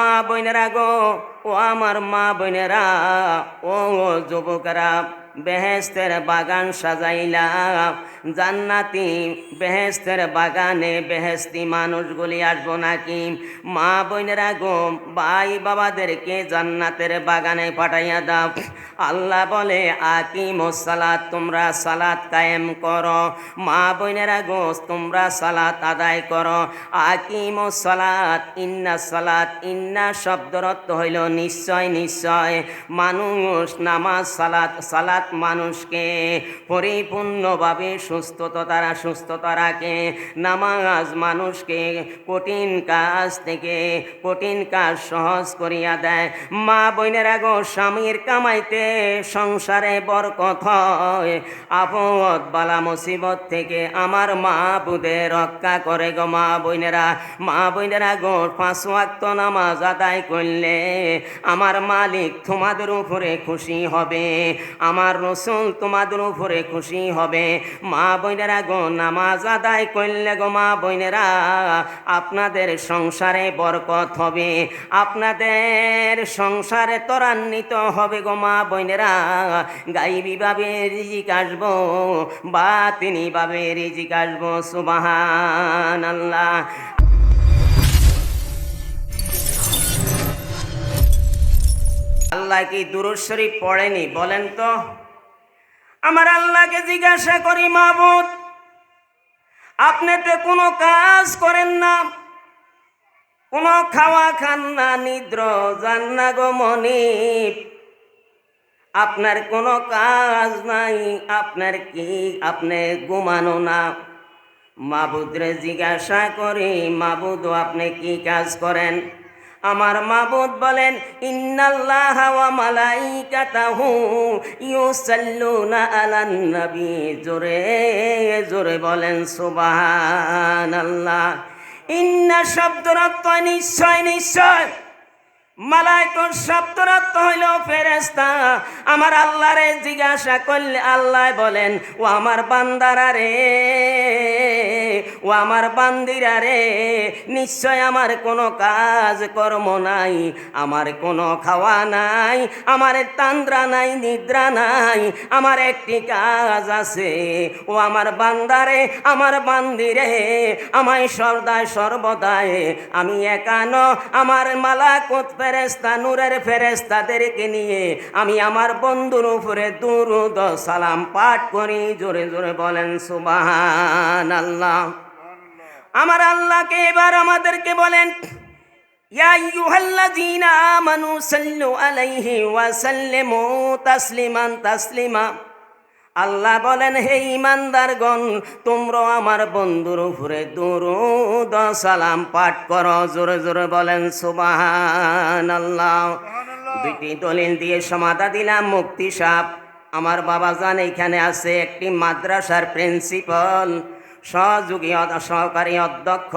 মা বোনেরা গো ও আমার মা বোনেরা ও যুবকরা। বেহেস্তের বাগান সাজাইলাম। জান্নাতি বেহেস্তের বাগানে বেহেস্তি মানুষগুলি আসব নাকি? মা বোনেরা গো, ভাই বাবাদেরকে জান্নাতের বাগানে পাঠাইয়া দাও। আল্লাহ বলে, আকিম সালাত, তোমরা সালাত কায়েম করো। মা বোনেরা গো, তোমরা সালাত আদায় করো। আকিম সালাত, ইন্না সালাত, ইন্না শব্দর অর্থ হইল নিশ্চয় নিশ্চয়। মানুষ নামাজ সালাত সালাত মানুষকে, পরিপূর্ণভাবে সুস্থতা তারা সুস্থতা রাখে নামাজ মানুষকে কঠিন কাজ থেকে কঠিন কাজ সহজ করিয়া দেয়। মা বোনেরা গো, স্বামীর কামাইতে সংসারে বরকত হয়। আপদ বালা মুসিবত থেকে আমার মা বুদে রক্ষা করে গো মা বোনেরা। মা বোনেরা গো, পাঁচ ওয়াক্ত নামাজ আদায় করলে আমার মালিক তোমাদের উপরে খুশি হবে। আমার রসুল তোমাদের উপরে খুশি হবে। মা বোনেরা গো, নামাজ আদায় করলে গো মা বোনেরা, আপনাদের সংসারে বরকত হবে। আপনাদের সংসারে ত্বরান্বিত হবে গো মা বোনেরা। গাইবি ভাবে রিজিক আসব বা তিনি ভাবে রিজিক আসব সুবাহান আল্লাহ আল্লাহ কি দুরুদ শরীফ পড়েনি বলেন তো? আমার আল্লাহকে জিজ্ঞাসা করি মাহবুদ আপনি তো কোনো কাজ করেন না। কোনো খাওয়া খান না নিদ্র যান না গো মনিব। আপনার কোনো কাজ নাই, আপনার কি, আপনি ঘুমানো না। মাবুদরে জিজ্ঞাসা করি, মাবুদ, আপনি কি কাজ করেন? আমার মাবুদ বলেন, ইন্নাল্লাহ ওয়া মালাইকাতাহু ইউসাল্লুনা আলান নবী। জোরে জোরে বলেন, সুবহানাল্লাহ। ইন্না শব্দর অর্থ নিশ্চয় নিশ্চয়। মালাইকর শব্দর অর্থ হইল ফেরেস্তা আমার আল্লাহরে জিজ্ঞাসা করলে আল্লাহ বলেন, ও আমার বান্দারা রে ও আমার বান্দিরা রে, নিশ্চয় আমার কোনো কাজ কর্ম নাই, আমার কোনো খাওয়া নাই, আমার তান্দ্রা নাই, নিদ্রা নাই, আমার একটি কাজ আছে। ও আমার বান্দারে আমার বান্দিরে আমায় সর্দায় সর্বদায়, আমি একানো আমার মালাকুত ফেরেস্তা নূরের ফেরেস্তাদেরকে নিয়ে আমি আমার বন্ধুর উপরে দুরুদ সালাম পাঠ করি, জোরে জোরে বলেন সুবাহান আল্লাহ আমার আল্লাহকে এবার আমাদেরকে বলেন ইয়া আল্লাহ বলেন হে ইমানদারগণ তোমরা আমার বন্ধুর উপরে দুরুদ সালাম পাঠ করো। জোরে জোরে বলেন সুবাহান আল্লাহ দুইটি দলিল দিয়ে সমাধা দিলাম মুক্তি সাপ আমার বাবা জান এখানে আছে একটি মাদ্রাসার প্রিন্সিপাল। সহযোগী সহকারী অধ্যক্ষ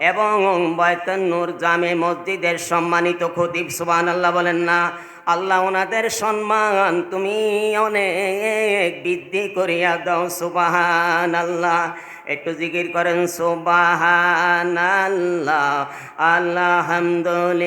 এবং বয়তন্নুর জামে মসজিদের সম্মানিত খতিব সুবান আল্লাহ বলেন না, আল্লাহ ওনাদের সম্মান তুমি অনেক বৃদ্ধি করিয়া দাও সুবাহান আল্লাহ একটু জিকির করেন সুবাহান আল্লাহ আল্লাহামদুলিল্লাহ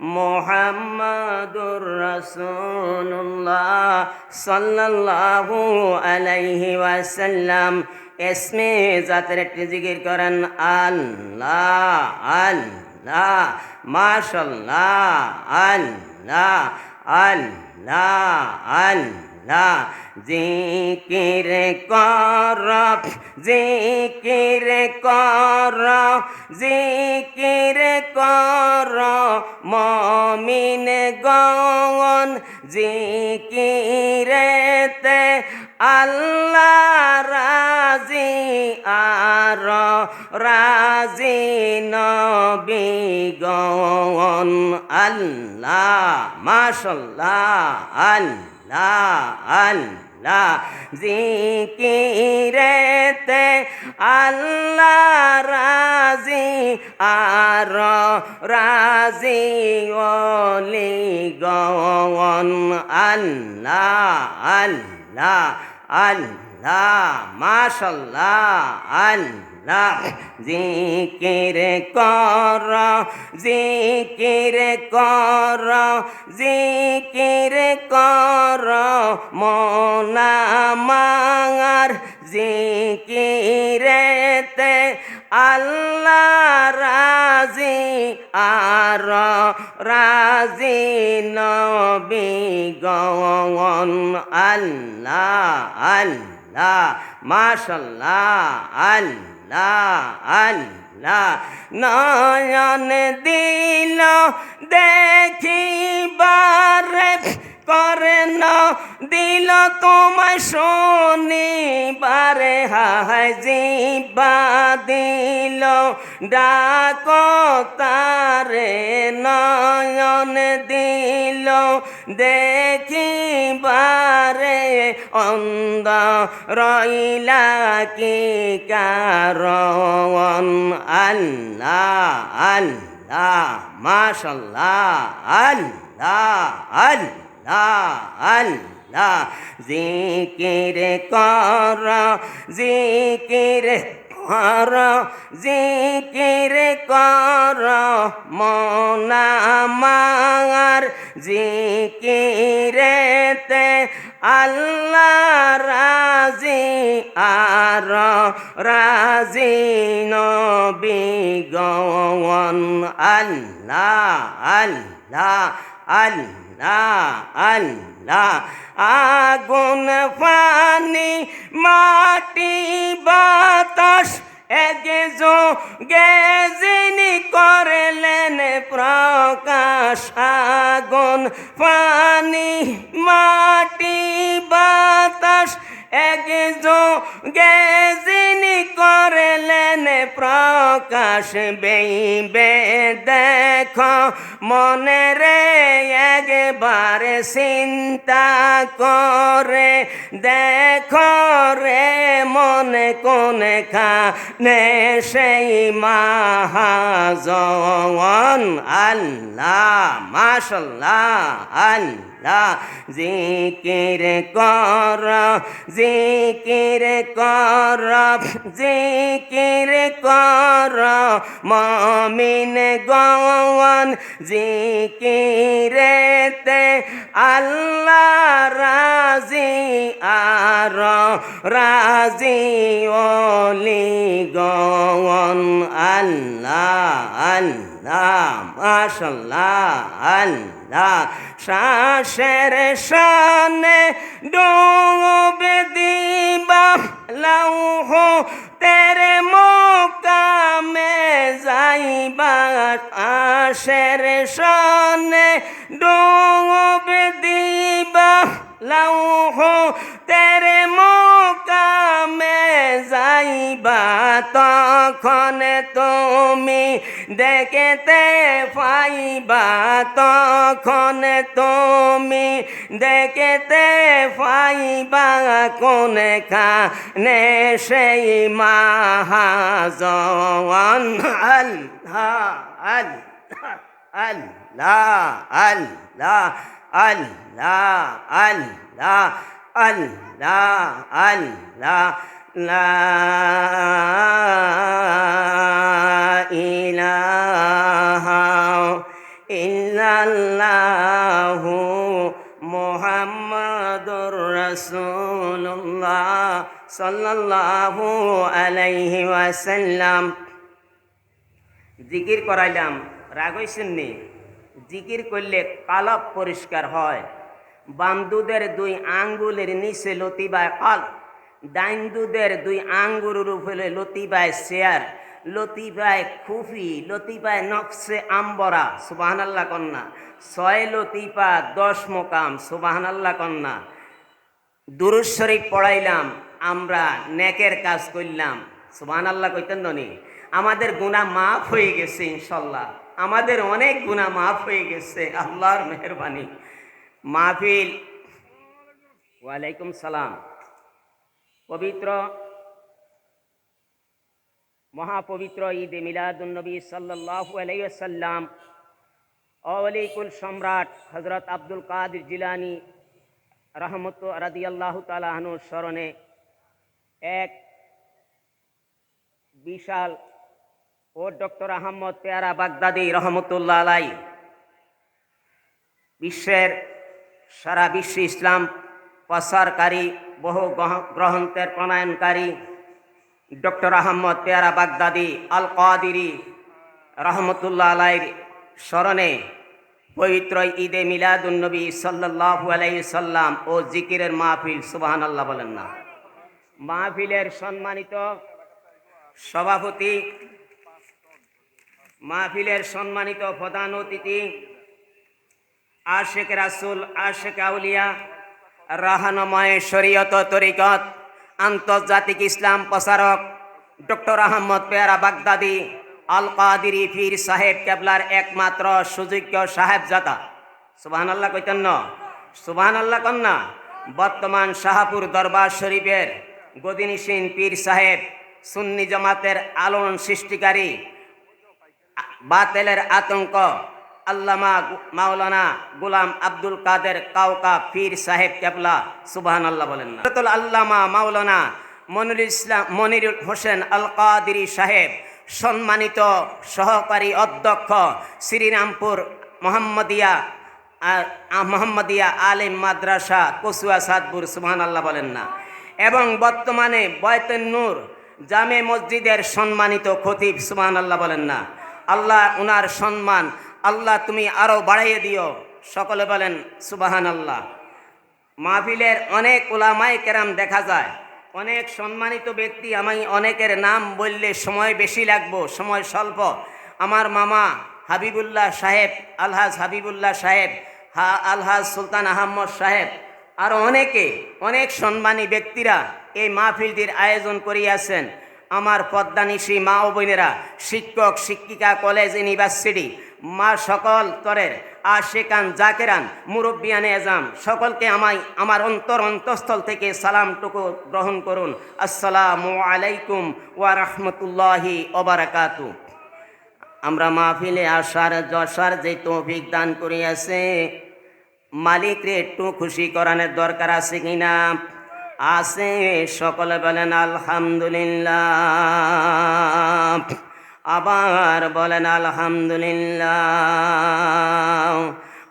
মুহাম্মাদুর রাসূলুল্লাহ সাল্লাল্লাহু আলাইহি ওয়াসাল্লাম। এসমে জাতের একটি জিকির করেন, আল্লাহ আল্লাহ, মাশাল্লাহ, আল্লাহ আল্লাহ আল্লাহ। জিকির কর জিকির কর জিকির কর, মমিন গন জিকিরেতে আল্লাহ রাজি আর রাজি নবী গন আল্লাহ, মাশাল্লাহ, আল্লাহ আল্লাহ। জিকিরেতে আল্লাহ রাজি আর রাজি অলি গন আল্লাহ আল্লাহ আল্লাহ মাশাল্লাহ আল্লাহ। জিকির কর জিকির কর জিকির কর মনামার জিকিরেতে আল্লাহ রাজি আর রাজি নবী গন আল্লাহ আল্লাহ মাশাল্লাহ আল্লাহ আল্লাহ। নয়ন দিল দেখিবারে করে না, দিল তোমায় শনিবারে, হায় জিবা দিল, ডাক তারে নয়ন দিল, দেখিবারে অন্ধ রইলা কি কারণ? আল্লাহ আল্লাহ, মাশাল্লাহ, আল্লাহ আল্লাহ। আল্লাহ জিকির কর জিকির কর জিকির কর মনামার জিকিরেতে আল্লাহ রাজি আর রাজি নবী গন, আল্লাহ আল্লাহ আল্লাহ। আল্লাহ আগুন পানি মাটি বাতাস এগেজো গেজিনি করলেন প্রকাশ। আগুন পানি মাটি বাতাস একজো গেজিনি করলেন প্রকাশ বেইবে, দেখ মনে রে একবার চিন্তা করে, দেখ রে মনে কোনে খানে সেই মাহাজন। আল্লাহ, মাশাল্লাহ, আল্লাহ। জিকির কর জিকির কর জিকির কর। মমিন গন জিকিরেতে আল্লাহ রাজি আর রাজি ওলি গন আল্লাহ আল্লাহ, মাশাল্লাহ, আল্লাহ শ্বাসের সানে ডুবে দিবা লাউহ, তেরে মোকামে যাইবা। আশের সানে ডুবে দিবা লাউহ, তেরে মোকামে যাইবা তখন তুমি দেখতে পাইবা, তখন তুমি দেখতে পাইবা কোন খানে সেই মাহাজন। আল্লাহ আল্লাহ আল্লাহ আল্লাহ আল্লাহ আল্লাহ আল্লাহ আল্লাহ لا إله إلا الله محمد رسول জিকির করাইলাম, রাগ হইছেননি জিকির করলে কালব পরিষ্কার হয়। বান্ধুদের দুই আঙ্গুলের নিচে লতিবায় কাল্প। কাল ডাইন্দুদের দুই আঙ্গুরের উপরে লতিবায় শেয়ার লতিবায় খুফি লতিবায় নকশে আম্বরা। সুবাহান আল্লাহ কন্যা, ছয় লতিপা দশ মোকাম। সুবাহান আল্লাহ কন্যা দুরুজ শরীফ পড়াইলাম, আমরা নেকের কাজ করলাম। সুবহান আল্লাহ কইতেন নি আমাদের গুনাহ মাফ হয়ে গেছে ইনশাল্লাহ। আমাদের অনেক গুনাহ মাফ হয়ে গেছে, আল্লাহর মেহরবানি। মাহফিল, ওয়ালাইকুম সালাম। পবিত্র, মহাপবিত্র ঈদ মিলাদুন্নবী সাল্লাল্লাহু আলাইহি ওয়াসাল্লাম। অলিকুল সম্রাট হজরত আব্দুল কাদের জিলানী রহমত রাদিয়াল্লাহ তালাহনুর স্মরণে এক বিশাল ও ডক্টর আহমদ পেয়ারা বাগদাদি রহমতুল্লাহ আলাই বিশ্বের সারা বিশ্ব ইসলাম প্রসারকারী বহু গ্রহ- গ্রন্থের প্রণয়নকারী ডক্টর আহমদ পেয়ারা বাগদাদি আল কাদিরি রহমতুল্লাহ আলাইর স্মরণে পবিত্র ঈদে মিলাদুন্নবী সাল্লাল্লাহু আলাইহি সাল্লাম ও জিকিরের মাহফিল সুবাহান আল্লাহ বলেন না। মাহফিলের সম্মানিত সভাপতি, মাহফিলের সম্মানিত প্রধান অতিথি আশেক রাসুল আশেক আউলিয়া রাহানময় শরীয়ত তরিকত, আন্তর্জাতিক ইসলাম প্রসারক ডক্টর আহমদ পেয়ারা বাগদাদি আল কাদিরি ফির সাহেব কেবলার একমাত্র সুযোগ্য সাহেবজাদা। সুবাহান আল্লাহ কইতেন ন? সুবাহান আল্লাহ কন্যা বর্তমান শাহাপুর দরবার শরীফের গদিনিসিন পীর সাহেব, সুন্নি জামাতের আলোড়ন সৃষ্টিকারী, বাতেলের আতঙ্ক আল্লামা মাওলানা গুলাম আব্দুল কাদের কাউকা পীর সাহেব কেবলা সুবাহান আল্লাহ বলেন না। আল্লামা মাওলানা মনিরুল ইসলাম, মনিরুল হোসেন আল কাদিরি সাহেব, সম্মানিত সহকারী অধ্যক্ষ শ্রীরামপুর মোহাম্মদিয়া মোহাম্মদিয়া আলিম মাদ্রাসা কসুয়া সাদপুর সুবহান আল্লাহ বলেন না। এবং বর্তমানে বয়তেন নূর জামে মসজিদের সম্মানিত খতিব সুবহান আল্লাহ বলেন না। আল্লাহ উনার সম্মান আল্লাহ তুমি আরও বাড়াইয়ে দিও। সকলে বলেন সুবাহান আল্লাহ মাহফিলের অনেক ওলামায় কেরাম দেখা যায়। অনেক সম্মানিত ব্যক্তি আমি অনেকের নাম বললে সময় বেশি লাগবো, সময় স্বল্প। আমার মামা হাবিবুল্লাহ সাহেব, আলহাজ হাবিবুল্লাহ সাহেব, হা, আলহাজ সুলতান আহম্মদ সাহেব, আর অনেকে, অনেক সম্মানী ব্যক্তিরা এই মাহফিলটির আয়োজন করিয়াছেন। আমার পদ্মানিশী মা ও বোনেরা, শিক্ষক, শিক্ষিকা, কলেজ, ইউনিভার্সিটি মা সকল তরের, আশেকান, জাকেরান, মুরব্বিয়ানে, এজাম, সকলকে আমায়, আমার অন্তর অন্তঃস্থল থেকে সালামটুকু গ্রহণ করুন। আসসালামু আলাইকুম ওয়া রাহমাতুল্লাহি আমরা মাহফিলে আসার, যশার যে তৌফিক দান করিয়াছে, মালিক রে একটু খুশি করানোর দরকার আছে কিনা? আছে, সকলে বলেন আলহামদুলিল্লাহ। আবার বলেন আলহামদুলিল্লাহ।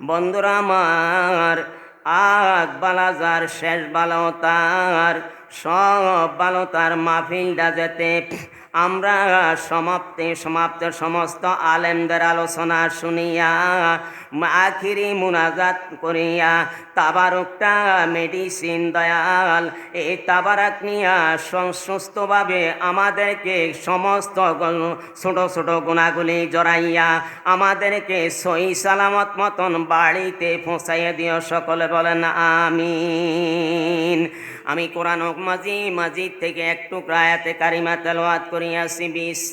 বন্ধুরা আমার আগ বালাজার শেষ বালাও তার সব বালো তার মাহফিলটা যেতে আমরা সমাপ্তি, সমাপ্ত সমস্ত আলেমদের আলোচনা শুনিয়া, আখিরি মুনাজাত করিয়া, তাবারকটা মেডিসিন দয়াল, এই তাবারাক নিয়া সুস্থভাবে আমাদেরকে সমস্ত ছোট ছোট গুণাগুলি জড়াইয়া আমাদেরকে সই সালামত মতন বাড়িতে পৌঁছাইয়া দিও, সকলে বলেন আমিন। আমি কোরআন মাজি মাজিদ থেকে একটু প্রায়াতে কারিমা তেলাওয়াত করিয়াছি বিসমিল্লাহির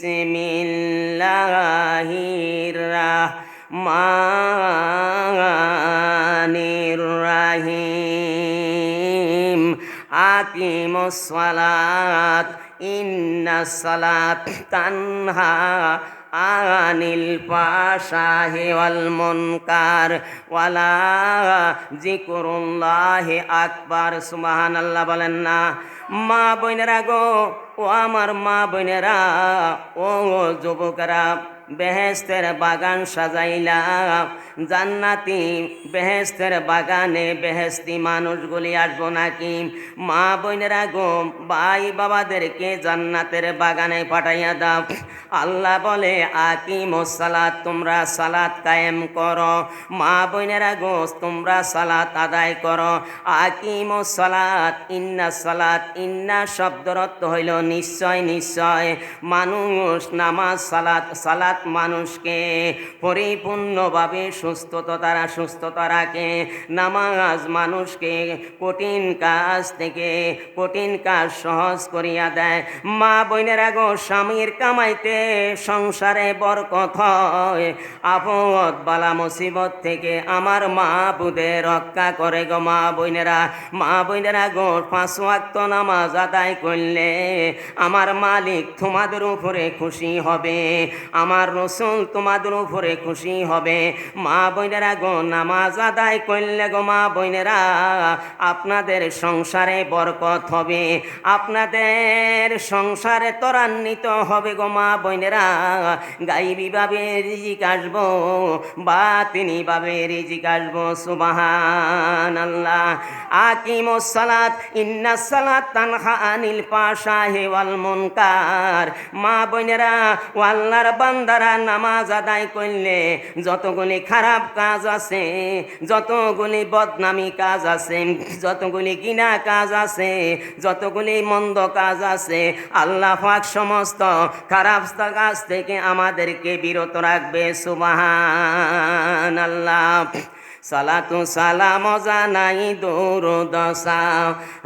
রাহমানির রাহিম। আকিমুস সালাত ইন্না সালাত তানহা আনিল পাশাহে ওয়াল মুনকার ওয়ালা জিকুরুল্লাহি আকবার। সুবহানাল্লাহ বলেন না, মা বোনেরা গো, ও আমার মা বোনেরা, ও যুবকরা বেহেস্তের বাগান সাজাইলাম। জান্নাতি বেহেস্তের বাগানে বেহেস্তি মানুষগুলি আসব নাকি? মা বোনেরা গো, ভাই বাবাদেরকে জান্নাতের বাগানে পাঠাইয়া দাও। আল্লাহ বলে, আকিম সালাত, তোমরা সালাত কায়েম করো। মা বোনেরা গো, তোমরা সালাত আদায় করো। আকিম সালাত, ইন্না সালাত, ইন্না শব্দর অর্থ হইল নিশ্চয় নিশ্চয়। মানুষ নামাজ সালাত সালাত মানুষকে পরিপূর্ণভাবে সুস্থতা তারা সুস্থতা রাখে। নামাজ মানুষকে কঠিন কাজ থেকে কঠিন কাজ সহজ করিয়া দেয়। মা বোনেরা গো, স্বামীর কামাইতে সংসারে বরকত হয়। আপদ বালা মুসিবত থেকে আমার মা বুদে রক্ষা করে গো মা বোনেরা। মা বোনেরা গো, পাঁচ ওয়াক্ত নামাজ আদায় করলে আমার মালিক তোমাদের উপরে খুশি হবে। আমার রসুল তোমাদের উপরে খুশি হবে। মা বোনেরা গো, নামাজ আদায় করলে গো মা বোনেরা, আপনাদের সংসারে বরকত হবে, আপনাদের সংসারে ত্বরান্বিত হবে গো মা বোনেরা। গাইবি ভাবে রিজিক আসব বা তিনি ভাবে রিজিক আসব সুবাহান আল্লাহ আকিম সালাত ইন্না সালাত তানহা আনিল পাশা হেওয়াল মুনকার। মা বোনেরা, ও আল্লাহর বান্দারা নামাজ আদায় করলে যতগুলি খারাপ কাজ আছে, যতগুলি বদনামি কাজ আছে, যতগুলি কিনা কাজ আছে, যতগুলি মন্দ কাজ আছে, আল্লাহ পাক সমস্ত খারাপ কাজ থেকে আমাদেরকে বিরত রাখবে সুবাহান আল্লাহ সালাতু সালাম জানাই দৌর দশা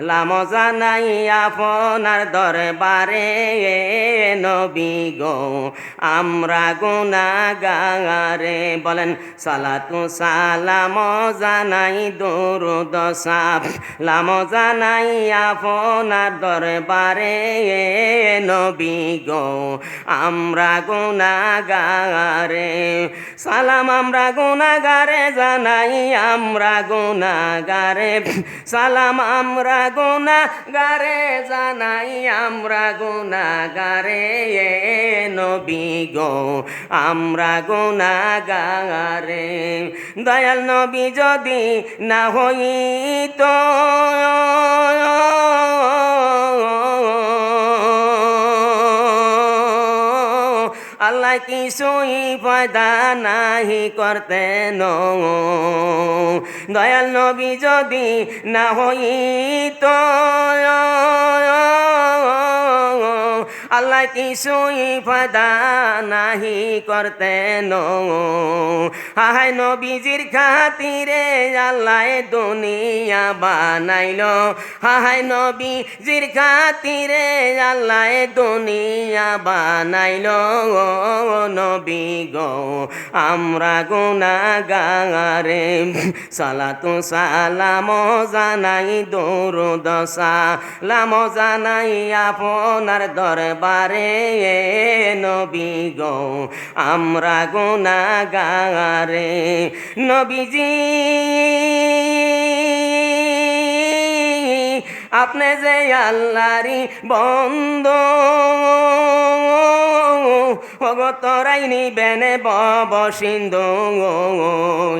লাম জানাই আপনার দরবারে নবী গো। আমরা গুনাগারে বলেন, সালাতু সালাম জানাই দৌর দশা লাম জানাই আপনার দরবারে নবী গো। আমরা গুনাগারে সালাম আমরা গুনাগারে জানাই আমরা গুনাগারে সালাম আমরা গুনাগারে জানাই আমরা গুনাগারে নবী গো, আমরা গুনাগারে দয়াল নবী যদি না হইতো। আল্লাহ কিছুই পয়দা নাহি করতে দয়াল নবী যদি না হইতো আল্লাহ কিছুই ফায়দা নাহি করতেন হায় নবীজির খাতিরে আল্লাহ দুনিয়া বানাইল। হায় নবীজির খাতিরে আল্লাহ দুনিয়া বানাইল। নবী গো, আমরা গুনাগারে সালাতু সালাম জানাই দৌর দশা লাম জানাই আপনার দরবারে। নবী গো আমরা গুনাগারে নবীজি আপনি যে আল্লাহরি বন্ধ অগতরাই নিবেনে বব সিন্ধু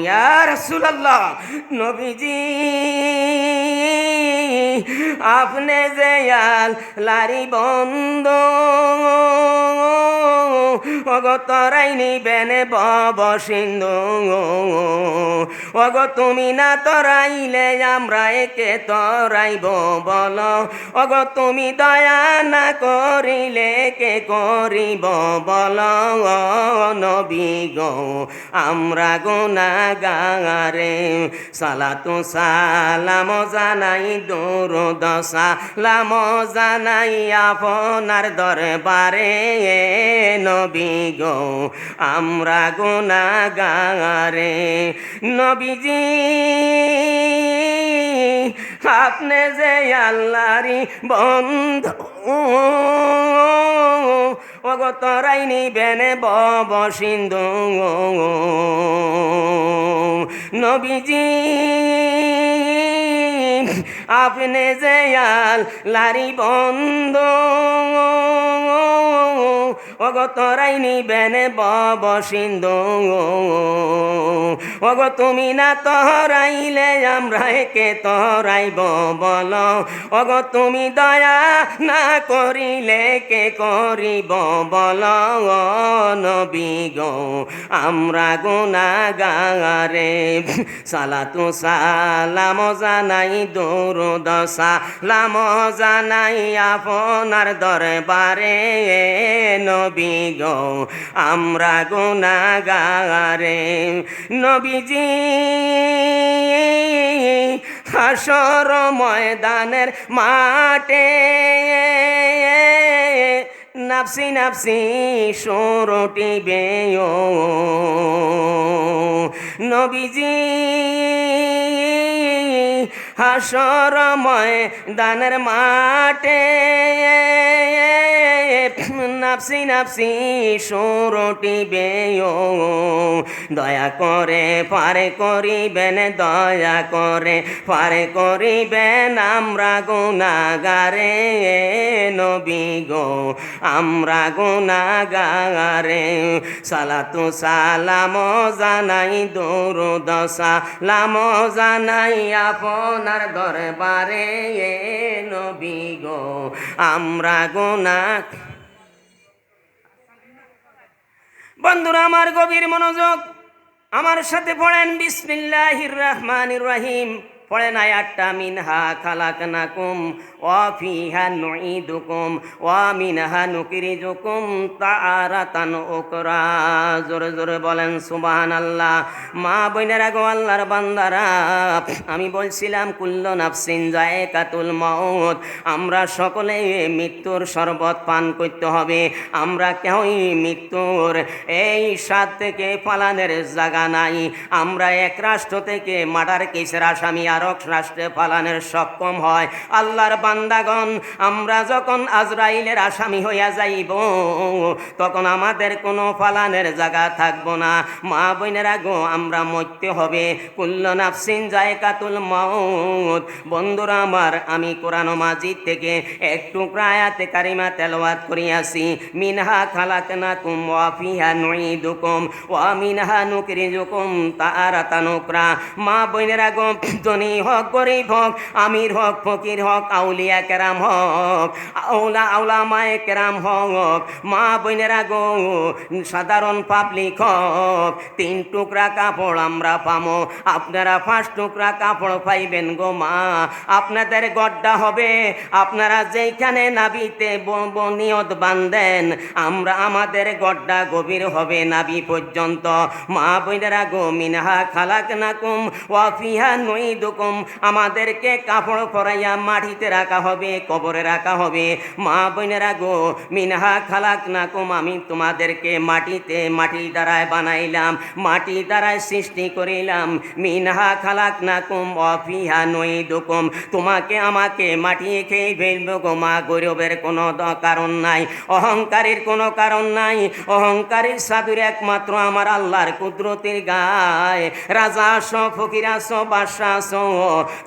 ইয়ার সুলাল্লাহ নবীজি। আপনি যে আল্লাহরি বন্ধ অগতরাই নিবেনে বব সিন্ধু অগ তুমি না তরাইলে আমরা একে তরাইব বল অগ তুমি দয়া না করিলে কে করিব বল নবী গো, আমরা গুনাগারে সালাতু সালাম জানাই দূর দশা লাম জানাই আপনার দরবারে নবী গো, আমরা গুনাগারে নবীজি আপনি যে আল্লাহরি বন্ধ। অগতরাই নিবেনে বব সিন্ধু। নবীজি আপনি আল লারি বন্ধু। অগ তোরাই নিবেন বব সিন্ধু। অগ তুমি না তহরাইলে আমরা একে তহরাইব বল। অগ তুমি দয়া না করিলে কে করিব বল। নবী গো, আমরা গুনাগারে সালাতু সালাম জানাই দৌর দশা লাম জানাই আপনার দরবারে নবী গো, আমরা গুনাগারে। নবীজি, হাসর ময়দানের মাঠে নাপসি নাপসি সরটি বেয়। নবীজি হাসর ময়দানের মাঠে। নাপসি নাপসি সরটি বেয়। দয়া করে, পারে করিবেন, দয়া করে, পারে করিবেন। আমরা গুনাগারে নবী গো, আমরা গুনাগারে সালাতু সালাম জানাই দৌর দশা লাম জানাই আপনার দরবারে নবী গো, আমরা গোনা বন্ধুরা, আমার গভীর মনোযোগ, আমার সাথে পড়েন বিসমিল্লাহির রহমানির রহিম। পড়েন আয়াতটা মিনহা খালাকনাকুম ওয়া ফিহা নুঈদুকুম, ওয়া মিনহা নুকরিজুকুম তাআরাতান উকরা জোরে জোরে বলেন, সুবহানাল্লাহ। মা বোনেরা গো, আল্লাহর বান্দারা, আমি বলছিলাম, কুল্ল নাফসিন জায়কাতুল মাউত, আমরা সকলে মৃত্যুর শরবত পান করতে হবে। আমরা কেউই মৃত্যুর এই স্বাদ থেকে পালানের জায়গা নাই। আমরা এক রাষ্ট্র থেকে মার্ডার কেসের আসামি আরক রাষ্ট্রে পালানের সক্ষম হয়। আল্লাহর বান্দাগণ, আমরা যখন আজরাইলের আসামি হইয়া যাইব, তখন আমাদের কোনো পালানের জায়গা থাকব না। মা বোনেরা গো, আমরা মরতে হবে। কুল্ল নাফসিন জায়কাতুল মাউত। বন্ধুরা আমার, আমি কোরআন মাজিদ থেকে একটু প্রায়াতে কারিমা তেলাওয়াত করিয়াছি। মিনহা খালাকনাকুম ওয়া ফিহা নুঈদুকুম। ওয়া মিনহা নুকরিজুকুম তাআরাতান উকরা মা বোনেরা গো ধনী হোক গরিব হোক, আমির হক, ফকির হক, আউলিয়া কেরাম হক, আউলা মায়ে কেরাম হক, মা বোনেরা গো, সাধারণ পাবলিক হক। তিন টুকরা কাপড় আমরা পামো, আপনারা পাঁচ টুকরা কাপড় পাইবেন গো মা, আপনাদের গড্ডা হবে, আপনারা যেইখানে নাবিতে নিয়ত বান্ধেন আমরা আমাদের গড্ডা গভীর হবে নাবি পর্যন্ত। মা বোনেরা গো, মিনহা খালাক নাকুম ওয়াফিহা নইদুকুম আমাদেরকে কাপড় পরাইয়া মাটিতে রাখা হবে, কবরে রাখা হবে। মা বোনেরা গো, মিনহা খালাক নাকুম, আমি তোমাদেরকে মাটিতে মাটি দ্বারায় বানাইলাম মাটি দ্বারায় সৃষ্টি করিলাম। মিনহা খালাক নাকুম, অফিহা নইদুকুম, তোমাকে আমাকে মাটি খেয়ে ফেলব গো মা, গৌরবের কোনো কারণ নাই, অহংকারের কোনো কারণ নাই, অহংকারের সাধুর একমাত্র আমার আল্লাহর কুদরতির গায়। রাজা আস ফকির আস বাদশা আস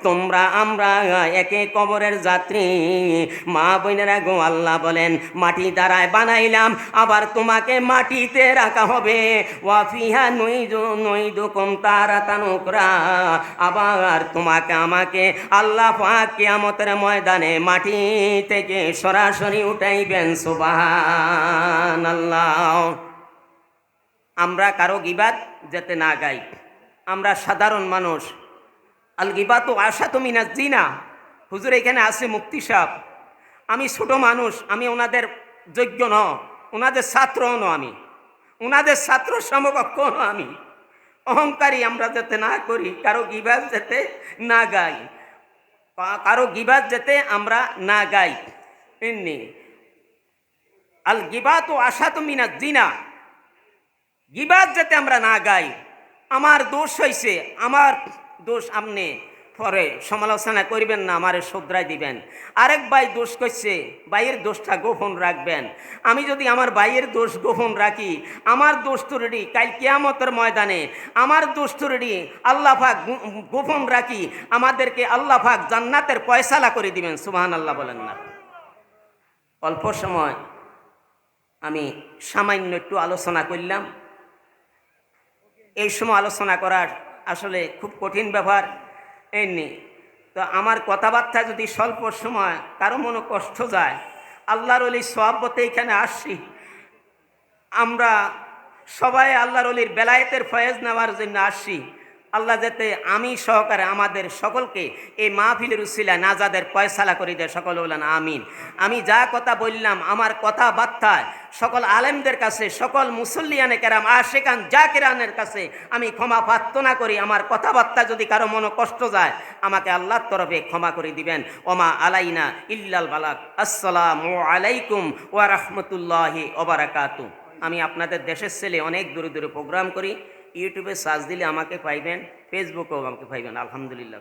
তোমরা, আমরা একে কবরের যাত্রী। মা বোনেরা গো, আল্লাহ বলেন, মাটি দ্বারায় বানাইলাম, আবার তোমাকে মাটিতে রাখা হবে। ওয়াফিহা নই নই দুকম তারা তানুকরা আবার তোমাকে, আমাকে আল্লাহ পাক কিয়ামতের ময়দানে মাটি থেকে সরাসরি উঠাইবেন সুবাহান আল্লাহ আমরা কারও গিবাত যেতে না গাই। আমরা সাধারণ মানুষ। আল গিবা তো আশা তুমি না জিনা। হুজুর এখানে আছে মুক্তি সাহ আমি ছোট মানুষ, আমি ওনাদের যোগ্য ন ওনাদের ছাত্রও ন আমি। ওনাদের ছাত্র সমকক্ষ ন আমি। অহংকারী আমরা যাতে না করি, কারও গিবাত যেতে না গাই। কারও গিবাত যেতে আমরা না গাই। এমনি। আল গিবাত ও আশা তুমি না জিনা। গিবাত যাতে আমরা না গাই। আমার দোষ হয়েছে আমার দোষ আপনি পরে সমালোচনা করবেন না, আমারে শুধরাই দিবেন। আরেক ভাই দোষ করছে ভাইয়ের দোষটা গোপন রাখবেন। আমি যদি আমার ভাইয়ের দোষ গোপন রাখি, আমার দোষ তুরডি কাল কিয়ামতের ময়দানে আমার দোষ তুরডি আল্লাহ পাক গো- গোপন রাখি, আমাদেরকে আল্লাহ পাক জান্নাতের পয়সালা করে দিবেন সুবহান আল্লাহ বলেন না। অল্প সময় আমি সামান্য একটু আলোচনা করলাম। এই সময় আলোচনা করার আসলে খুব কঠিন ব্যাপার এমনি তো আমার কথাবার্তা যদি স্বল্প সময়, কারও মনে কষ্ট যায়, আল্লাহর অলির সহাবতে এখানে আসছি। আমরা সবাই আল্লাহর অলির বেলায়েতের ফয়েজ নেওয়ার জন্য আসছি। আল্লাহ যাতে আমি সহকারে আমাদের সকলকে এই মাহফিলের উসিলা নাজাদের পয়সালা করে দেয় সকল বলেন, আমিন। আমি যা কথা বললাম, আমার কথাবার্তায় সকল আলেমদের কাছে, সকল মুসল্লিয়ানে কেরাম আশেকান জাকিরানের কাছে আমি ক্ষমা প্রার্থনা করি। আমার কথাবার্তা যদি কারও মনে কষ্ট যায়, আমাকে আল্লাহর তরফে ক্ষমা করে দিবেন। ওমা আলাইনা ইল্লাল বালাক। আসসালামু আলাইকুম ওয়া রাহমাতুল্লাহি ওবারাকাতু আমি আপনাদের দেশের ছেলে অনেক দূরে দূরে প্রোগ্রাম করি। ইউটিউবে সার্চ দিলে আমাকে পাইবেন ফেসবুকেও আমাকে পাইবেন আলহামদুলিল্লাহ